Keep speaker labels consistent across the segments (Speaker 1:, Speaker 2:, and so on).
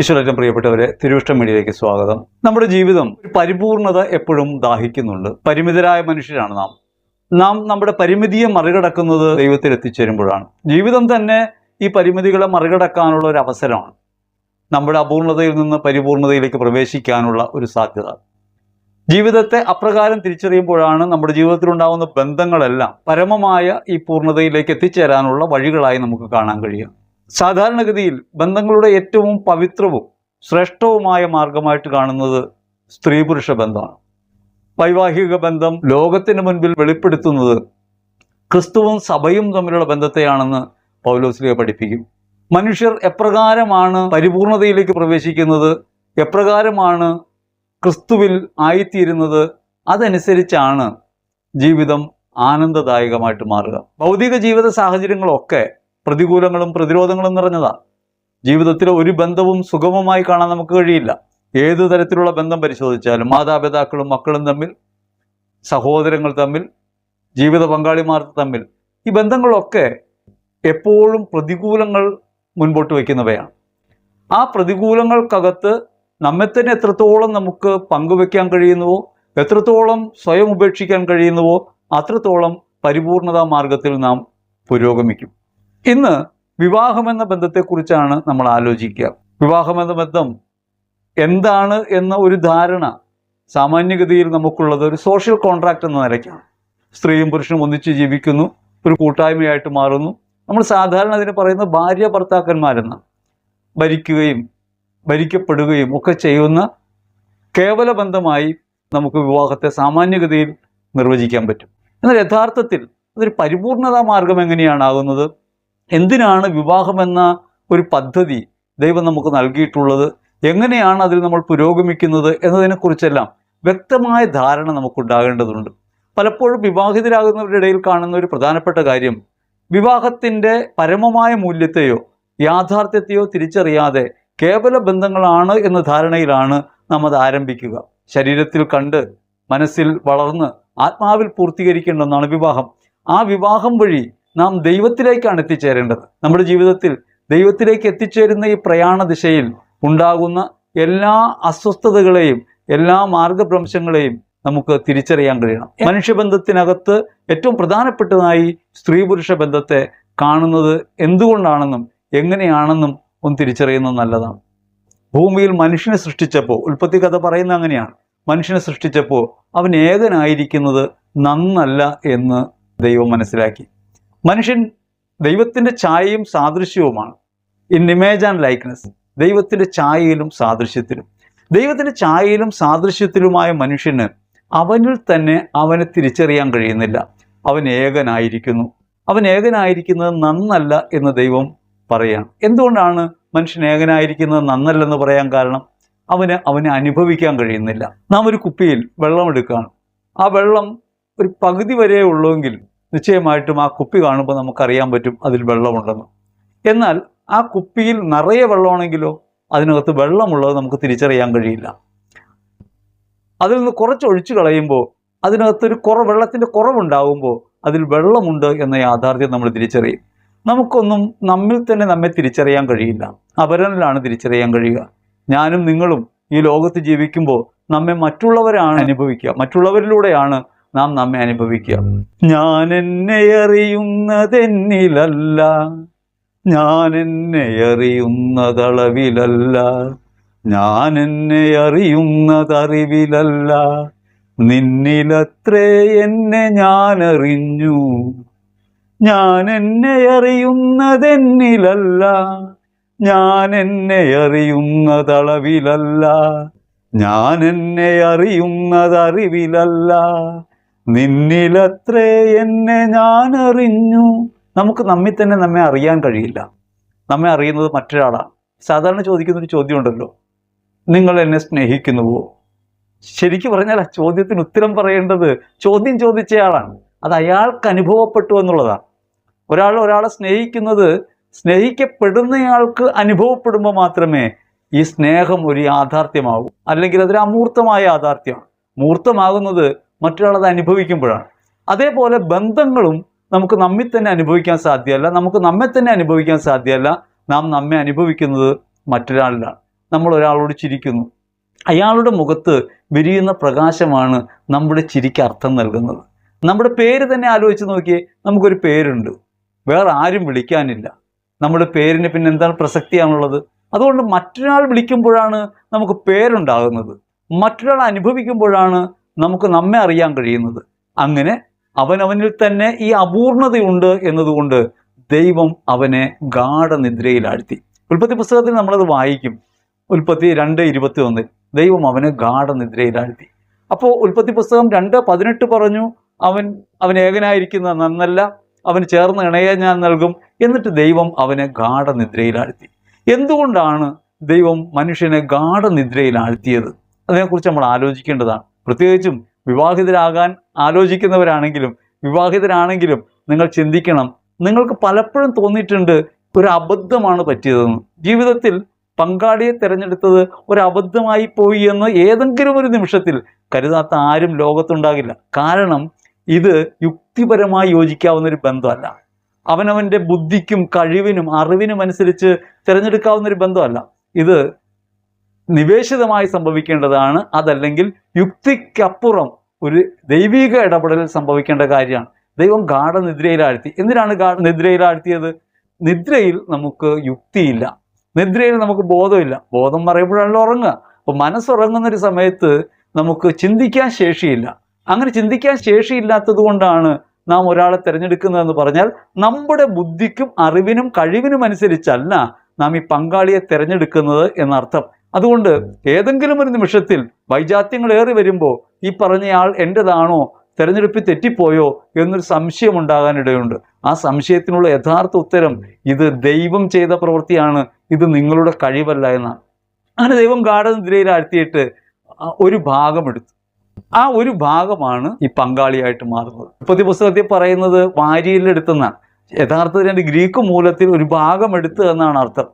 Speaker 1: ഈശ്വരറ്റം പ്രിയപ്പെട്ടവരെ തിരുവിഷ്ടം മീഡിയയിലേക്ക് സ്വാഗതം. നമ്മുടെ ജീവിതം പരിപൂർണത എപ്പോഴും ദാഹിക്കുന്നുണ്ട്. പരിമിതരായ മനുഷ്യരാണ് നാം. നാം നമ്മുടെ പരിമിതിയെ മറികടക്കുന്നത് ദൈവത്തിൽ എത്തിച്ചേരുമ്പോഴാണ്. ജീവിതം തന്നെ ഈ പരിമിതികളെ മറികടക്കാനുള്ള ഒരു അവസരമാണ്. നമ്മുടെ അപൂർണതയിൽ നിന്ന് പരിപൂർണതയിലേക്ക് പ്രവേശിക്കാനുള്ള ഒരു സാധ്യത. ജീവിതത്തെ അപ്രകാരം തിരിച്ചറിയുമ്പോഴാണ് നമ്മുടെ ജീവിതത്തിലുണ്ടാകുന്ന ബന്ധങ്ങളെല്ലാം പരമമായ ഈ പൂർണതയിലേക്ക് എത്തിച്ചേരാനുള്ള വഴികളായി നമുക്ക് കാണാൻ കഴിയും സാധാരണഗതിയിൽ ബന്ധങ്ങളുടെ ഏറ്റവും പവിത്രവും ശ്രേഷ്ഠവുമായ മാർഗമായിട്ട് കാണുന്നത് സ്ത്രീ പുരുഷ ബന്ധമാണ്. വൈവാഹിക ബന്ധം ലോകത്തിന് മുൻപിൽ വെളിപ്പെടുത്തുന്നത് ക്രിസ്തുവും സഭയും തമ്മിലുള്ള ബന്ധത്തെയാണെന്ന് പൗലോസ്ലിയ പഠിപ്പിക്കും. മനുഷ്യർ എപ്രകാരമാണ് പരിപൂർണതയിലേക്ക് പ്രവേശിക്കുന്നത് എപ്രകാരമാണ് ക്രിസ്തുവിൽ ആയിത്തീരുന്നത് അതനുസരിച്ചാണ് ജീവിതം ആനന്ദദായകമായിട്ട് മാറുക. ഭൗതിക ജീവിത സാഹചര്യങ്ങളൊക്കെ പ്രതികൂലങ്ങളും പ്രതിരോധങ്ങളും നിറഞ്ഞതാ. ജീവിതത്തിലെ ഒരു ബന്ധവും സുഗമമായി കാണാൻ നമുക്ക് കഴിയില്ല. ഏതു തരത്തിലുള്ള ബന്ധം പരിശോധിച്ചാലും മാതാപിതാക്കളും മക്കളും തമ്മിൽ സഹോദരങ്ങൾ തമ്മിൽ ജീവിത പങ്കാളിമാർ തമ്മിൽ ഈ ബന്ധങ്ങളൊക്കെ എപ്പോഴും പ്രതികൂലങ്ങൾ മുൻപോട്ട് വയ്ക്കുന്നവയാണ്. ആ പ്രതികൂലങ്ങൾക്കകത്ത് നമ്മെ തന്നെ എത്രത്തോളം നമുക്ക് പങ്കുവെക്കാൻ കഴിയുന്നുവോ എത്രത്തോളം സ്വയം ഉപേക്ഷിക്കാൻ കഴിയുന്നുവോ അത്രത്തോളം പരിപൂർണതാ മാർഗത്തിൽ നാം പുരോഗമിക്കും. ഇന്ന് വിവാഹമെന്ന ബന്ധത്തെക്കുറിച്ചാണ് നമ്മൾ ആലോചിക്കുക. വിവാഹമെന്ന ബന്ധം എന്താണ് എന്ന ഒരു ധാരണ സാമാന്യഗതിയിൽ നമുക്കുള്ളത് ഒരു സോഷ്യൽ കോൺട്രാക്ട് എന്ന നിലയ്ക്കാണ്. സ്ത്രീയും പുരുഷനും ഒന്നിച്ച് ജീവിക്കുന്നു ഒരു കൂട്ടായ്മയായിട്ട് മാറുന്നു. നമ്മൾ സാധാരണ അതിന് പറയുന്ന ഭാര്യ ഭർത്താക്കന്മാരെന്ന് ഭരിക്കുകയും ഭരിക്കപ്പെടുകയും ഒക്കെ ചെയ്യുന്ന കേവല ബന്ധമായി നമുക്ക് വിവാഹത്തെ സാമാന്യഗതിയിൽ നിർവചിക്കാൻ പറ്റും. എന്നാൽ യഥാർത്ഥത്തിൽ അതൊരു പരിപൂർണതാ മാർഗം എങ്ങനെയാണ് ആകുന്നത്? എന്തിനാണ് വിവാഹമെന്ന ഒരു പദ്ധതി ദൈവം നമുക്ക് നൽകിയിട്ടുള്ളത്? എങ്ങനെയാണ് അതിൽ നമ്മൾ പുരോഗമിക്കുന്നത് എന്നതിനെക്കുറിച്ചെല്ലാം വ്യക്തമായ ധാരണ നമുക്കുണ്ടാകേണ്ടതുണ്ട്. പലപ്പോഴും വിവാഹിതരാകുന്നവരുടെ ഇടയിൽ കാണുന്ന ഒരു പ്രധാനപ്പെട്ട കാര്യം വിവാഹത്തിന്റെ പരമമായ മൂല്യത്തെയോ യാഥാർത്ഥ്യത്തെയോ തിരിച്ചറിയാതെ കേവല ബന്ധങ്ങളാണ് എന്ന ധാരണയിലാണ് നമ്മൾ അത് ആരംഭിക്കുക. ശരീരത്തിൽ കണ്ട് മനസ്സിൽ വളർന്ന് ആത്മാവിൽ പൂർത്തീകരിക്കേണ്ട ഒന്നാണ് വിവാഹം. ആ വിവാഹം വഴി നാം ദൈവത്തിലേക്കാണ് എത്തിച്ചേരേണ്ടത്. നമ്മുടെ ജീവിതത്തിൽ ദൈവത്തിലേക്ക് എത്തിച്ചേരുന്ന ഈ പ്രയാണ ദിശയിൽ ഉണ്ടാകുന്ന എല്ലാ അസ്വസ്ഥതകളെയും എല്ലാ മാർഗഭ്രംശങ്ങളെയും നമുക്ക് തിരിച്ചറിയാൻ കഴിയണം. മനുഷ്യബന്ധത്തിനകത്ത് ഏറ്റവും പ്രധാനപ്പെട്ടതായി സ്ത്രീ പുരുഷ ബന്ധത്തെ കാണുന്നത് എന്തുകൊണ്ടാണെന്നും എങ്ങനെയാണെന്നും ഒന്ന് തിരിച്ചറിയുന്നത് നല്ലതാണ്. ഭൂമിയിൽ മനുഷ്യനെ സൃഷ്ടിച്ചപ്പോൾ ഉൽപ്പത്തി കഥ പറയുന്ന അങ്ങനെയാണ്. മനുഷ്യനെ സൃഷ്ടിച്ചപ്പോൾ അവൻ ഏകനായിരിക്കുന്നത് നന്നല്ല എന്ന് ദൈവം മനസ്സിലാക്കി. മനുഷ്യൻ ദൈവത്തിന്റെ ഛായയും സാദൃശ്യവുമാണ്. ഇൻ ഇമേജ് ആൻഡ് ലൈക്ക്നെസ് ദൈവത്തിന്റെ ഛായയിലും സാദൃശ്യത്തിലും. ദൈവത്തിന്റെ ഛായയിലും സാദൃശ്യത്തിലുമായ മനുഷ്യന് അവനിൽ തന്നെ അവനെ തിരിച്ചറിയാൻ കഴിയുന്നില്ല. അവൻ ഏകനായിരിക്കുന്നു. അവൻ ഏകനായിരിക്കുന്നത് നന്നല്ല എന്ന് ദൈവം പറയാണ്. എന്തുകൊണ്ടാണ് മനുഷ്യൻ ഏകനായിരിക്കുന്നത് നന്നല്ലെന്ന് പറയാൻ കാരണം? അവന് അവനെ അനുഭവിക്കാൻ കഴിയുന്നില്ല. നാം ഒരു കുപ്പിയിൽ വെള്ളം എടുക്കുകയാണ്. ആ വെള്ളം ഒരു പകുതി വരെ ഉള്ളുവെങ്കിൽ നിശ്ചയമായിട്ടും ആ കുപ്പി കാണുമ്പോൾ നമുക്കറിയാൻ പറ്റും അതിൽ വെള്ളമുണ്ടെന്ന്. എന്നാൽ ആ കുപ്പിയിൽ നിറയെ വെള്ളമാണെങ്കിലോ അതിനകത്ത് വെള്ളമുള്ളത് നമുക്ക് തിരിച്ചറിയാൻ കഴിയില്ല. അതിൽ നിന്ന് കുറച്ച് ഒഴിച്ചു കളയുമ്പോൾ അതിനകത്തൊരു കുറവ് വെള്ളത്തിന്റെ കുറവുണ്ടാകുമ്പോൾ അതിൽ വെള്ളമുണ്ട് എന്ന യാഥാർത്ഥ്യം നമ്മൾ തിരിച്ചറിയും. നമുക്കൊന്നും നമ്മിൽ തന്നെ നമ്മെ തിരിച്ചറിയാൻ കഴിയില്ല. അപരനിലാണ് തിരിച്ചറിയാൻ കഴിയുക. ഞാനും നിങ്ങളും ഈ ലോകത്ത് ജീവിക്കുമ്പോൾ നമ്മെ മറ്റുള്ളവരാണ് അനുഭവിക്കുക. മറ്റുള്ളവരിലൂടെയാണ് നാം നമ്മെ അനുഭവിക്കുക. ഞാൻ എന്നെ അറിയുന്നതെന്നിലല്ല. ഞാൻ എന്നെ അറിയുന്നതളവിലല്ല. ഞാൻ എന്നെ അറിയുന്നതറിവിലല്ല. നിന്നിലത്രേ എന്നെ ഞാൻ അറിഞ്ഞു ഞാൻ എന്നെ അറിയുന്നതെന്നിലല്ല. ഞാൻ എന്നെ അറിയുന്നതളവിലല്ല. ഞാൻ എന്നെ അറിയുന്നതറിവിലല്ല. നിന്നിലത്രേ എന്നെ ഞാൻ അറിഞ്ഞു നമുക്ക് നമ്മിൽ തന്നെ നമ്മെ അറിയാൻ കഴിയില്ല. നമ്മെ അറിയുന്നത് മറ്റൊരാളാണ് സാധാരണ ചോദിക്കുന്ന ഒരു ചോദ്യമുണ്ടല്ലോ. നിങ്ങൾ എന്നെ സ്നേഹിക്കുന്നുവോ? ശരിക്കും പറഞ്ഞാൽ ആ ചോദ്യത്തിന് ഉത്തരം പറയേണ്ടത് ചോദ്യം ചോദിച്ചയാളാണ് അത് അയാൾക്ക് അനുഭവപ്പെട്ടു എന്നുള്ളതാണ് ഒരാൾ ഒരാളെ സ്നേഹിക്കുന്നത് സ്നേഹിക്കപ്പെടുന്നയാൾക്ക് അനുഭവപ്പെടുമ്പോൾ മാത്രമേ ഈ സ്നേഹം ഒരു യാഥാർത്ഥ്യമാകൂ അല്ലെങ്കിൽ അതൊരു അമൂർത്തമായ യാഥാർത്ഥ്യമാണ്. മൂർത്തമാകുന്നത് മറ്റൊരാളത് അനുഭവിക്കുമ്പോഴാണ്. അതേപോലെ ബന്ധങ്ങളും നമുക്ക് നമ്മിൽ തന്നെ അനുഭവിക്കാൻ സാധ്യമല്ല. നമുക്ക് നമ്മെ തന്നെ അനുഭവിക്കാൻ സാധ്യമല്ല. നാം നമ്മെ അനുഭവിക്കുന്നത് മറ്റൊരാളിലാണ്. നമ്മൾ ഒരാളോട് ചിരിക്കുന്നു. അയാളുടെ മുഖത്ത് വിരിയുന്ന പ്രകാശമാണ് നമ്മുടെ ചിരിക്ക് അർത്ഥം നൽകുന്നത്. നമ്മുടെ പേര് തന്നെ ആലോചിച്ച് നോക്കിയേ നമുക്കൊരു പേരുണ്ട്. വേറെ ആരും വിളിക്കാനില്ല. നമ്മുടെ പേരിന് പിന്നെ എന്താണ് പ്രസക്തിയാണുള്ളത്? അതുകൊണ്ട് മറ്റൊരാൾ വിളിക്കുമ്പോഴാണ് നമുക്ക് പേരുണ്ടാകുന്നത്. മറ്റൊരാൾ അനുഭവിക്കുമ്പോഴാണ് നമുക്ക് നമ്മെ അറിയാൻ കഴിയുന്നത്. അങ്ങനെ അവനവനിൽ തന്നെ ഈ അപൂർണതയുണ്ട് എന്നതുകൊണ്ട് ദൈവം അവനെ ഗാഠനിദ്രയിലാഴ്ത്തി. ഉൽപ്പത്തി പുസ്തകത്തിൽ നമ്മളത് വായിക്കും. ഉൽപ്പത്തി രണ്ട് ഇരുപത്തി ഒന്നിൽ ദൈവം അവനെ ഗാഠനിദ്രയിലാഴ്ത്തി. അപ്പോൾ ഉൽപ്പത്തി പുസ്തകം രണ്ട് പതിനെട്ട് പറഞ്ഞു അവൻ അവൻ ഏകനായിരിക്കുന്ന നന്നല്ല അവന് ചേർന്ന് ഇണയെ ഞാൻ നൽകും എന്നിട്ട് ദൈവം അവനെ ഗാഠനിദ്രയിലാഴ്ത്തി. എന്തുകൊണ്ടാണ് ദൈവം മനുഷ്യനെ ഗാഠനിദ്രയിലാഴ്ത്തിയത്? അതിനെക്കുറിച്ച് നമ്മൾ ആലോചിക്കേണ്ടതാണ്. പ്രത്യേകിച്ചും വിവാഹിതരാകാൻ ആലോചിക്കുന്നവരാണെങ്കിലും വിവാഹിതരാണെങ്കിലും നിങ്ങൾ ചിന്തിക്കണം. നിങ്ങൾക്ക് പലപ്പോഴും തോന്നിയിട്ടുണ്ട് ഒരു അബദ്ധമാണ് പറ്റിയതെന്ന്. ജീവിതത്തിൽ പങ്കാളിയെ തിരഞ്ഞെടുത്തത് ഒരു അബദ്ധമായി പോയി എന്ന് ഏതെങ്കിലും ഒരു നിമിഷത്തിൽ കരുതാത്ത ആരും ലോകത്തുണ്ടാകില്ല. കാരണം ഇത് യുക്തിപരമായി യോജിക്കാവുന്ന ഒരു ബന്ധമല്ല. അവനവന്റെ ബുദ്ധിക്കും കഴിവിനും അറിവിനും അനുസരിച്ച് തിരഞ്ഞെടുക്കാവുന്ന ഒരു ബന്ധമല്ല. ഇത് നിവേശിതമായി സംഭവിക്കേണ്ടതാണ് അതല്ലെങ്കിൽ യുക്തിക്കപ്പുറം ഒരു ദൈവിക ഇടപെടൽ സംഭവിക്കേണ്ട കാര്യമാണ്. ദൈവം ഗാഠനിദ്രയിലാഴ്ത്തി. എന്തിനാണ് ഗാഠനിദ്രയിലാഴ്ത്തിയത് നിദ്രയിൽ നമുക്ക് യുക്തിയില്ല. നിദ്രയിൽ നമുക്ക് ബോധമില്ല. ബോധം പറയുമ്പോഴാണല്ലോ ഉറങ്ങുക. അപ്പോൾ മനസ്സുറങ്ങുന്ന ഒരു സമയത്ത് നമുക്ക് ചിന്തിക്കാൻ ശേഷിയില്ല. അങ്ങനെ ചിന്തിക്കാൻ ശേഷിയില്ലാത്തത് കൊണ്ടാണ് നാം ഒരാളെ തിരഞ്ഞെടുക്കുന്നതെന്ന് പറഞ്ഞാൽ നമ്മുടെ ബുദ്ധിക്കും അറിവിനും കഴിവിനും അനുസരിച്ചല്ല നാം ഈ പങ്കാളിയെ തിരഞ്ഞെടുക്കുന്നത് എന്നർത്ഥം. അതുകൊണ്ട് ഏതെങ്കിലും ഒരു നിമിഷത്തിൽ വൈജാത്യങ്ങൾ ഏറി വരുമ്പോൾ ഈ പറഞ്ഞയാൾ എന്റെതാണോ തെരഞ്ഞെടുപ്പിൽ തെറ്റിപ്പോയോ എന്നൊരു സംശയം ഉണ്ടാകാനിടയുണ്ട് ആ സംശയത്തിനുള്ള യഥാർത്ഥ ഉത്തരം ഇത് ദൈവം ചെയ്ത പ്രവൃത്തിയാണ് ഇത് നിങ്ങളുടെ കഴിവല്ല എന്നാണ്. അങ്ങനെ ദൈവം ഗാഠനിദ്രയിലാഴ്ത്തിയിട്ട് ഒരു ഭാഗം എടുത്തു ആ ഒരു ഭാഗമാണ് ഈ പങ്കാളിയായിട്ട് മാറുന്നത്. ഉൽപ്പത്തി പുസ്തകത്തിൽ പറയുന്നത് വാരിയിലെടുത്തെന്നാണ് യഥാർത്ഥത്തിൽ എന്റെ ഗ്രീക്ക് മൂലത്തിൽ ഒരു ഭാഗം എടുത്തു എന്നാണ് അർത്ഥം.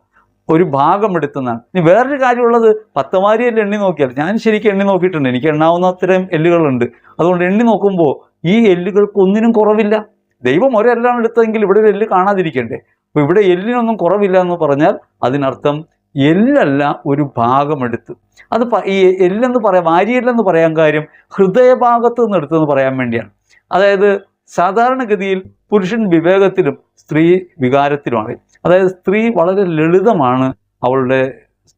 Speaker 1: ഒരു ഭാഗം എടുത്തെന്നാണ് ഇനി വേറൊരു കാര്യമുള്ളത് പത്തമാരിയല്ല എണ്ണി നോക്കിയാൽ ഞാൻ ശരിക്കും എണ്ണി നോക്കിയിട്ടുണ്ട്. എനിക്ക് എണ്ണാവുന്ന അത്രയും എല്ലുകളുണ്ട്. അതുകൊണ്ട് എണ്ണി നോക്കുമ്പോൾ ഈ എല്ലുകൾക്ക് ഒന്നിനും കുറവില്ല. ദൈവം ഒരെല്ലാം എടുത്തെങ്കിൽ ഇവിടെ ഒരു എല്ല് കാണാതിരിക്കണ്ടേ. അപ്പോൾ ഇവിടെ എല്ലിനൊന്നും കുറവില്ല എന്ന് പറഞ്ഞാൽ അതിനർത്ഥം എല്ലല്ല ഒരു ഭാഗമെടുത്ത് അത് ഈ എല്ലെന്ന് പറയാം വാരിയെല്ലെന്ന് പറയാൻ കാര്യം ഹൃദയഭാഗത്ത് നിന്ന് എടുത്തെന്ന് പറയാൻ വേണ്ടിയാണ്. അതായത് സാധാരണഗതിയിൽ പുരുഷൻ വിവേകത്തിലും സ്ത്രീ വികാരത്തിലുമാണ്. അതായത് സ്ത്രീ വളരെ ലളിതമാണ് അവളുടെ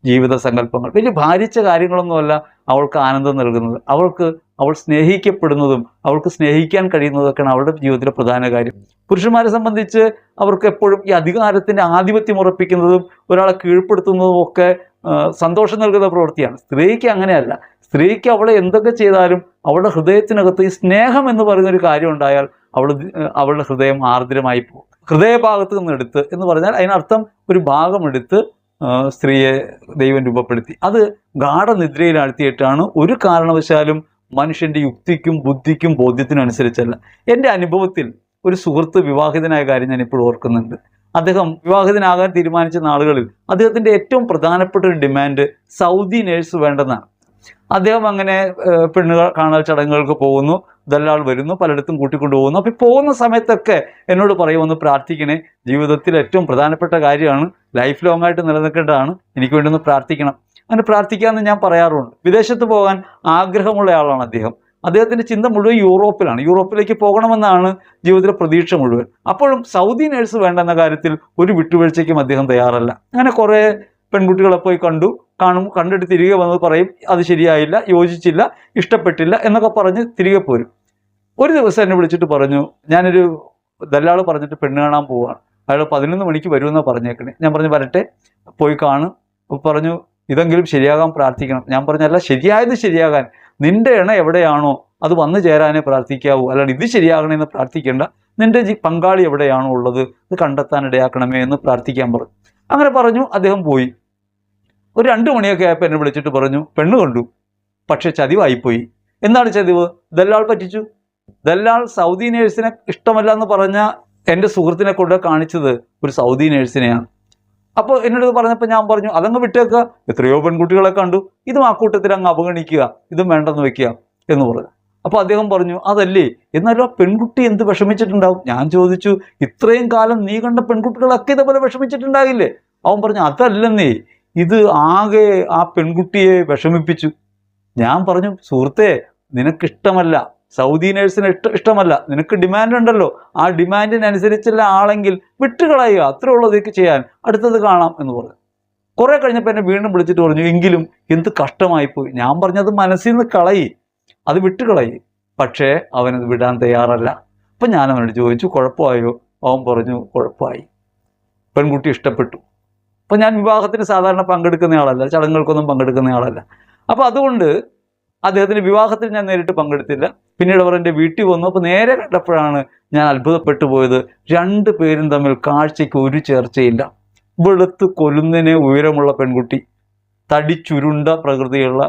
Speaker 1: ജീവിത സങ്കല്പങ്ങൾ. വലിയ ഭാരിച്ച കാര്യങ്ങളൊന്നുമല്ല അവൾക്ക് ആനന്ദം നൽകുന്നത്. അവൾക്ക് അവൾ സ്നേഹിക്കപ്പെടുന്നതും അവൾക്ക് സ്നേഹിക്കാൻ കഴിയുന്നതൊക്കെയാണ് അവളുടെ ജീവിതത്തിലെ പ്രധാന കാര്യം. പുരുഷന്മാരെ സംബന്ധിച്ച് അവർക്ക് എപ്പോഴും ഈ അധികാരത്തിന്റെ ആധിപത്യം ഉറപ്പിക്കുന്നതും ഒരാളെ കീഴ്പ്പെടുത്തുന്നതും ഒക്കെ സന്തോഷം നൽകുന്ന പ്രവൃത്തിയാണ്. സ്ത്രീക്ക് അങ്ങനെയല്ല. സ്ത്രീക്ക് അവളെ എന്തൊക്കെ ചെയ്താലും അവളുടെ ഹൃദയത്തിനകത്ത് ഈ സ്നേഹം എന്ന് പറയുന്ന ഒരു കാര്യം ഉണ്ടായാൽ അവൾ അവളുടെ ഹൃദയം ആർദ്രമായി പോകും ഹൃദയഭാഗത്ത് നിന്ന് എടുത്ത് എന്ന് പറഞ്ഞാൽ അതിനർത്ഥം ഒരു ഭാഗമെടുത്ത് സ്ത്രീയെ ദൈവം രൂപപ്പെടുത്തി. അത് ഗാഠനിദ്രയിലാഴ്ത്തിയിട്ടാണ് ഒരു കാരണവശാലും മനുഷ്യന്റെ യുക്തിക്കും ബുദ്ധിക്കും ബോധ്യത്തിനും അനുസരിച്ചല്ല എന്റെ അനുഭവത്തിൽ ഒരു സുഹൃത്ത് വിവാഹിതനായ കാര്യം ഞാൻ ഇപ്പോൾ ഓർക്കുന്നുണ്ട്. അദ്ദേഹം വിവാഹിതനാകാൻ തീരുമാനിച്ച നാളുകളിൽ അദ്ദേഹത്തിന്റെ ഏറ്റവും പ്രധാനപ്പെട്ട ഒരു ഡിമാൻഡ് സൗദി നേഴ്സ് വേണ്ടെന്നാണ്. അദ്ദേഹം അങ്ങനെ പെണ്ണുകൾ കാണാൻ ചടങ്ങുകൾക്ക് പോകുന്നു. ദല്ലാൾ വരുന്നു പലയിടത്തും കൂട്ടിക്കൊണ്ടു പോകുന്നു. അപ്പോൾ പോകുന്ന സമയത്തൊക്കെ എന്നോട് പറയുമെന്ന് പ്രാർത്ഥിക്കണേ. ജീവിതത്തിൽ ഏറ്റവും പ്രധാനപ്പെട്ട കാര്യമാണ് ലൈഫ് ലോങ് ആയിട്ട് നിലനിൽക്കേണ്ടതാണ്. എനിക്ക് വേണ്ടി ഒന്ന് പ്രാർത്ഥിക്കണം. അങ്ങനെ പ്രാർത്ഥിക്കാമെന്ന് ഞാൻ പറയാറുണ്ട്. വിദേശത്ത് പോകാൻ ആഗ്രഹമുള്ള ആളാണ് അദ്ദേഹം. അദ്ദേഹത്തിന്റെ ചിന്ത മുഴുവൻ യൂറോപ്പിലാണ്. യൂറോപ്പിലേക്ക് പോകണമെന്നാണ് ജീവിതത്തിലെ പ്രതീക്ഷ മുഴുവൻ. അപ്പോഴും സൗദി നേഴ്സ് വേണ്ടെന്ന കാര്യത്തിൽ ഒരു വിട്ടുവീഴ്ചയ്ക്കും അദ്ദേഹം തയ്യാറല്ല. അങ്ങനെ കുറേ പെൺകുട്ടികളെ പോയി കണ്ടു. കാണും കണ്ടിട്ട് തിരികെ വന്ന് പറയും അത് ശരിയായില്ല യോജിച്ചില്ല ഇഷ്ടപ്പെട്ടില്ല എന്നൊക്കെ പറഞ്ഞ് തിരികെ പോരും. ഒരു ദിവസം എന്നെ വിളിച്ചിട്ട് പറഞ്ഞു ഞാനൊരു ദല്ലാൾ പറഞ്ഞിട്ട് പെണ്ണ് കാണാൻ പോവാണ്. അയാൾ പതിനൊന്ന് മണിക്ക് വരുമെന്നാണ് പറഞ്ഞേക്കണേ. ഞാൻ പറഞ്ഞു വരട്ടെ പോയി കാണും. പറഞ്ഞു ഇതെങ്കിലും ശരിയാകാൻ പ്രാർത്ഥിക്കണം. ഞാൻ പറഞ്ഞല്ല ശരിയായത് ശരിയാകാൻ. നിന്റെ ഇണ എവിടെയാണോ അത് വന്നു ചേരാനേ പ്രാർത്ഥിക്കാവൂ. അല്ലാണ്ട് ഇത് ശരിയാകണമെന്ന് പ്രാർത്ഥിക്കേണ്ട. നിന്റെ പങ്കാളി എവിടെയാണോ ഉള്ളത് ഇത് കണ്ടെത്താൻ ഇടയാക്കണമേ എന്ന് പ്രാർത്ഥിക്കാൻ പറഞ്ഞു. അങ്ങനെ പറഞ്ഞു അദ്ദേഹം പോയി. ഒരു രണ്ട് മണിയൊക്കെ ആയപ്പോൾ എന്നെ വിളിച്ചിട്ട് പറഞ്ഞു പെണ്ണ് കണ്ടു പക്ഷെ ചതിവായിപ്പോയി. എന്താണ് ചതിവ്? ദല്ലാൾ പറ്റിച്ചു. ദല്ലാൾ സൗദി നേഴ്സിനെ ഇഷ്ടമല്ല എന്ന് പറഞ്ഞ എന്റെ സുഹൃത്തിനെ കൊണ്ട് കാണിച്ചത് ഒരു സൗദി നേഴ്സിനെയാണ്. അപ്പോൾ എന്നോട് പറഞ്ഞപ്പോൾ ഞാൻ പറഞ്ഞു അതങ്ങ് വിട്ടേക്കുക എത്രയോ പെൺകുട്ടികളെ കണ്ടു. ഇതും ആ കൂട്ടത്തിൽ അങ്ങ് അവഗണിക്കുക. ഇതും വേണ്ടെന്ന് വെക്കുക. എന്ന് പറഞ്ഞു. അപ്പോൾ അദ്ദേഹം പറഞ്ഞു അതല്ലേ? എന്നാലും ആ പെൺകുട്ടി എന്ത് വിഷമിച്ചിട്ടുണ്ടാവും? ഞാൻ ചോദിച്ചു ഇത്രയും കാലം നീ കണ്ട പെൺകുട്ടികളൊക്കെ ഇതേപോലെ വിഷമിച്ചിട്ടുണ്ടാകില്ലേ? അവൻ പറഞ്ഞു അതല്ലെന്നേ. ഇത് ആകെ ആ പെൺകുട്ടിയെ വിഷമിപ്പിച്ചു. ഞാൻ പറഞ്ഞു സുഹൃത്തെ നിനക്കിഷ്ടമല്ല. സൗദി നേഴ്സിന് ഇഷ്ട ഇഷ്ടമല്ല. നിനക്ക് ഡിമാൻഡ് ഉണ്ടല്ലോ. ആ ഡിമാൻഡിനനുസരിച്ചുള്ള ആളെങ്കിൽ വിട്ടുകളയുക അത്രേ ഉള്ളൂ ചെയ്യാൻ. അടുത്തത് കാണാം എന്ന് പറഞ്ഞു. കുറേ കഴിഞ്ഞപ്പോൾ എന്നെ വീണ്ടും വിളിച്ചിട്ട് പറഞ്ഞു എങ്കിലും എന്ത് കഷ്ടമായിപ്പോയി. ഞാൻ പറഞ്ഞത് മനസ്സിൽ നിന്ന് കളയി. അത് വിട്ടുകളയി പക്ഷേ അവനത് വിടാൻ തയ്യാറല്ല. അപ്പം ഞാൻ അവനോട് ചോദിച്ചു കുഴപ്പമായോ? അവൻ പറഞ്ഞു കുഴപ്പമായി. പെൺകുട്ടി ഇഷ്ടപ്പെട്ടു. അപ്പം ഞാൻ വിവാഹത്തിന് സാധാരണ പങ്കെടുക്കുന്ന ആളല്ല. ചടങ്ങുകൾക്കൊന്നും പങ്കെടുക്കുന്ന ആളല്ല. അപ്പോൾ അതുകൊണ്ട് അദ്ദേഹത്തിന് വിവാഹത്തിൽ ഞാൻ നേരിട്ട് പങ്കെടുത്തില്ല. പിന്നീട് അവർ എന്റെ വീട്ടിൽ വന്നു. അപ്പോൾ നേരെ കണ്ടപ്പോഴാണ് ഞാൻ അത്ഭുതപ്പെട്ടു പോയത്. രണ്ട് പേരും തമ്മിൽ കാഴ്ചയ്ക്ക് ഒരു ചേർച്ചയില്ല. വെളുത്ത് കൊലുന്നതിന് ഉയരമുള്ള പെൺകുട്ടി തടിച്ചുരുണ്ട പ്രകൃതിയുള്ള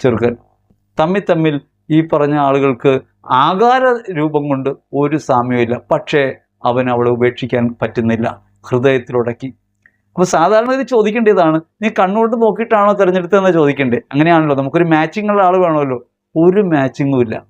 Speaker 1: ചെറുക്കൻ. തമ്മിൽ തമ്മിൽ ഈ പറഞ്ഞ ആളുകൾക്ക് ആകാര രൂപം കൊണ്ട് ഒരു സാമ്യമില്ല പക്ഷേ അവൻ അവളെ ഉപേക്ഷിക്കാൻ പറ്റുന്നില്ല. ഹൃദയത്തിലുടക്കി അപ്പോൾ സാധാരണ ഇത് ചോദിക്കേണ്ടതാണ് നീ കണ്ണുകൊണ്ട് നോക്കിയിട്ടാണോ തിരഞ്ഞെടുത്തതെന്ന് ചോദിക്കേണ്ടേ അങ്ങനെയാണല്ലോ നമുക്കൊരു മാച്ചിങ് ഉള്ള ആൾ വേണമല്ലോ. ഒരു മാച്ചിങ്ങും ഇല്ല.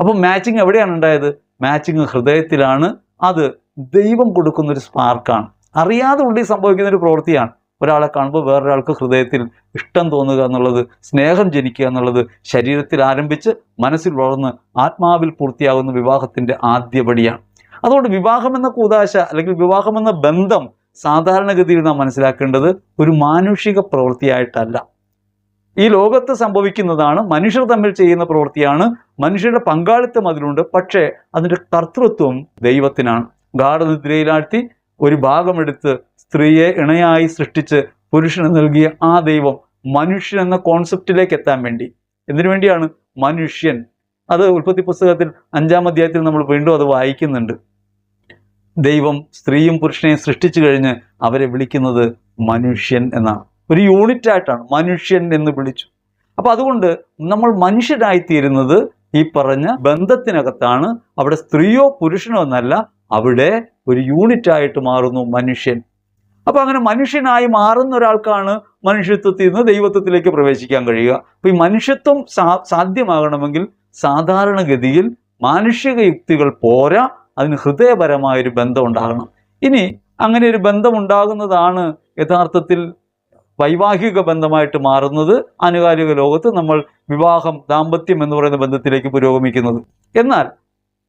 Speaker 1: അപ്പോൾ മാച്ചിങ് എവിടെയാണ് ഉണ്ടായത്? മാച്ചിങ് ഹൃദയത്തിലാണ്. അത് ദൈവം കൊടുക്കുന്ന ഒരു സ്പാർക്കാണ് അറിയാതെ ഉള്ളിൽ സംഭവിക്കുന്ന ഒരു പ്രവൃത്തിയാണ്. ഒരാളെ കാണുമ്പോൾ വേറൊരാൾക്ക് ഹൃദയത്തിൽ ഇഷ്ടം തോന്നുക എന്നുള്ളത് സ്നേഹം ജനിക്കുക എന്നുള്ളത് ശരീരത്തിൽ ആരംഭിച്ച് മനസ്സിൽ വളർന്ന് ആത്മാവിൽ പൂർത്തിയാകുന്ന വിവാഹത്തിന്റെ ആദ്യപടിയാണ്. അതുകൊണ്ട് വിവാഹം എന്ന കൂതാശ അല്ലെങ്കിൽ വിവാഹം എന്ന ബന്ധം സാധാരണഗതിയിൽ നാം മനസ്സിലാക്കേണ്ടത് ഒരു മാനുഷിക പ്രവൃത്തിയായിട്ടല്ല. ഈ ലോകത്ത് സംഭവിക്കുന്നതാണ് മനുഷ്യർ തമ്മിൽ ചെയ്യുന്ന പ്രവൃത്തിയാണ് മനുഷ്യരുടെ പങ്കാളിത്തം അതിലുണ്ട് പക്ഷേ അതിന്റെ കർത്തൃത്വം ദൈവത്തിനാണ്. ഗാഠനിദ്രയിലാഴ്ത്തി ഒരു ഭാഗമെടുത്ത് സ്ത്രീയെ ഇണയായി സൃഷ്ടിച്ച് പുരുഷന് നൽകിയ ആ ദൈവം മനുഷ്യൻ എന്ന കോൺസെപ്റ്റിലേക്ക് എത്താൻ വേണ്ടി. എന്തിനു വേണ്ടിയാണ്? മനുഷ്യൻ. അത് ഉൽപ്പത്തി പുസ്തകത്തിൽ അഞ്ചാം അധ്യായത്തിൽ നമ്മൾ വീണ്ടും അത് വായിക്കുന്നുണ്ട്. ദൈവം സ്ത്രീയും പുരുഷനെയും സൃഷ്ടിച്ചു കഴിഞ്ഞ് അവരെ വിളിക്കുന്നത് മനുഷ്യൻ എന്നാണ്. ഒരു യൂണിറ്റ് ആയിട്ടാണ് മനുഷ്യൻ എന്ന് വിളിച്ചു. അപ്പോൾ അതുകൊണ്ട് നമ്മൾ മനുഷ്യരായിത്തീരുന്നത് ഈ പറഞ്ഞ ബന്ധത്തിനകത്താണ്. അവിടെ സ്ത്രീയോ പുരുഷനോ എന്നല്ല അവിടെ ഒരു യൂണിറ്റ് ആയിട്ട് മാറുന്നു മനുഷ്യൻ. അപ്പൊ അങ്ങനെ മനുഷ്യനായി മാറുന്ന ഒരാൾക്കാണ് മനുഷ്യത്വത്തിൽ നിന്ന് ദൈവത്വത്തിലേക്ക് പ്രവേശിക്കാൻ കഴിയുക. അപ്പൊ ഈ മനുഷ്യത്വം സാധ്യമാകണമെങ്കിൽ സാധാരണഗതിയിൽ മാനുഷിക യുക്തികൾ പോരാ അതിന് ഹൃദയപരമായൊരു ബന്ധം ഉണ്ടാകണം ഇനി അങ്ങനെ ഒരു ബന്ധം ഉണ്ടാകുന്നതാണ് യഥാർത്ഥത്തിൽ വൈവാഹിക ബന്ധമായിട്ട് മാറുന്നത് ആനുകാലിക ലോകത്ത് നമ്മൾ വിവാഹം ദാമ്പത്യം എന്ന് പറയുന്ന ബന്ധത്തിലേക്ക് പുരോഗമിക്കുന്നത്. എന്നാൽ